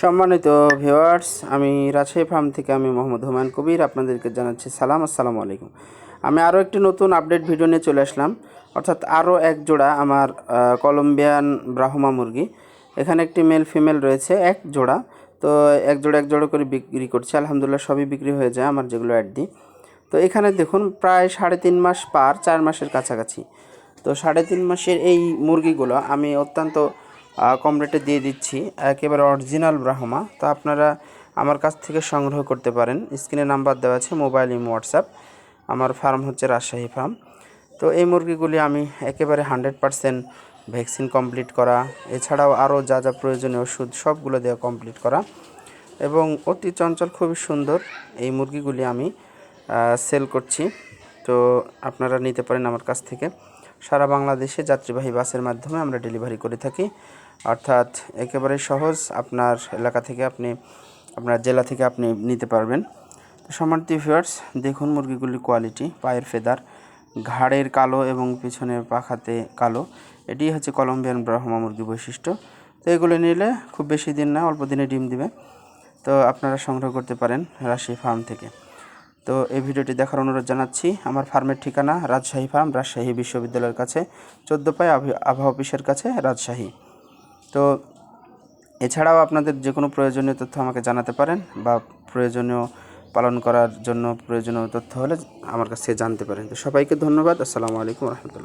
সম্মানিত ভিউয়ার্স আমি রাজশাহী ফার্ম থেকে আমি মোহাম্মদ হুমায়ুন কবির আপনাদেরকে জানাচ্ছি সালাম, আসসালামু আলাইকুম। আমি আরও একটি নতুন আপডেট ভিডিও নিয়ে চলে আসলাম। অর্থাৎ আরও এক জোড়া আমার কলম্বিয়ান ব্রাহ্মা মুরগি। এখানে একটি মেল ফিমেল রয়েছে, এক জোড়া। তো এক জোড়া এক জোড়া করে বিক্রি করছে। আলহামদুলিল্লাহ সবই বিক্রি হয়ে যায় আমার যেগুলো অ্যাড দিই। তো এখানে দেখুন, প্রায় সাড়ে তিন মাস পার, চার মাসের কাছাকাছি। তো সাড়ে তিন মাসের এই মুরগিগুলো আমি অত্যন্ত কম রেটে দিয়ে দিচ্ছি। একেবারে অরিজিনাল ব্রাহ্মা তো আপনারা আমার কাছ থেকে সংগ্রহ করতে পারেন। স্ক্রিনে নাম্বার দেওয়া আছে মোবাইল ইম হোয়াটসঅ্যাপ আমার ফার্ম হচ্ছে রাজশাহী ফার্ম তো এই মুরগিগুলি আমি একেবারে হান্ড্রেড পারসেন্ট ভ্যাকসিন কমপ্লিট করা। এছাড়াও আরও যা যা প্রয়োজনীয় ওষুধ, সবগুলো দেওয়া কমপ্লিট করা। এবং অতি চঞ্চল, খুবই সুন্দর এই মুরগিগুলি আমি সেল করছি। তো আপনারা নিতে পারেন আমার কাছ থেকে। সারা বাংলাদেশে যাত্রীবাহী বাসের মাধ্যমে আমরা ডেলিভারি করে থাকি। অর্থাৎ একেবারে সহজ আপনার এলাকা থেকে আপনি, আপনার জেলা থেকে আপনি নিতে পারবেন। তো সম্মানিত ভিউয়ার্স দেখুন মুরগিগুলির কোয়ালিটি পায়ের ফেদার, ঘাড়ের কালো এবং পিছনের পাখাতে কালো। এটি হচ্ছে কলম্বিয়ান ব্রাহ্মা মুরগি বৈশিষ্ট্য। তো এগুলো নিলে খুব বেশি দিন না, অল্প দিনে ডিম দিবে। তো আপনারা সংগ্রহ করতে পারেন রাজশাহী ফার্ম থেকে। তো এই ভিডিওটি দেখার অনুরোধ জানাচ্ছি, আমার ফার্মের ঠিকানা রাজশাহী ফার্ম, রাজশাহী বিশ্ববিদ্যালয়ের কাছে, চোদ্দ পায় আবহ- আবহাওয়া অফিসের কাছে, রাজশাহী। তো এছাড়াও আপনাদের যে কোনো প্রয়োজনীয় তথ্য আমাকে জানাতে পারেন বা প্রয়োজনীয় পালন করার জন্য প্রয়োজনীয় তথ্য হলে আমার কাছে জানতে পারেন। তো সবাইকে ধন্যবাদ। আসসালামু আলাইকুম রহমতুল্লাহ।